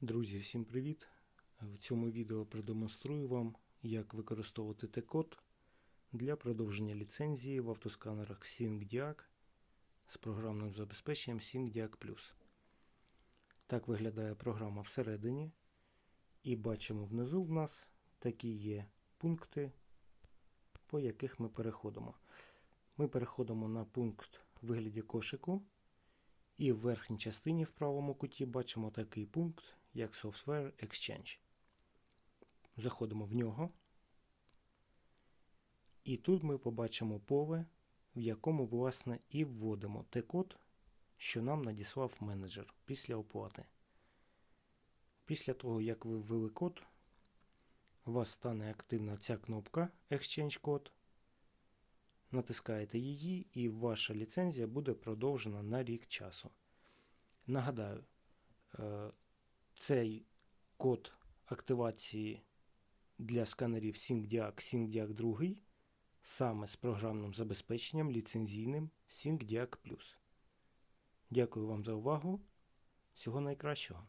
Друзі, всім привіт! В цьому відео продемонструю вам, як використовувати T-код для продовження ліцензії в автосканерах SyncDiac з програмним забезпеченням SyncDiac Plus. Так виглядає програма всередині. І бачимо внизу в нас такі є пункти, по яких ми переходимо. Ми переходимо на пункт вигляді кошику. І в верхній частині в правому куті бачимо такий пункт, як Software Exchange. Заходимо в нього. І тут ми побачимо поле, в якому, власне, і вводимо Т-код, що нам надіслав менеджер після оплати. Після того, як ви ввели код, у вас стане активна ця кнопка Exchange Code. Натискаєте її, і ваша ліцензія буде продовжена на рік часу. Нагадаю, е, цей код активації для сканерів SyncDiac SyncDiac 2 саме з програмним забезпеченням ліцензійним SyncDiac Plus. Дякую вам за увагу. Всього найкращого.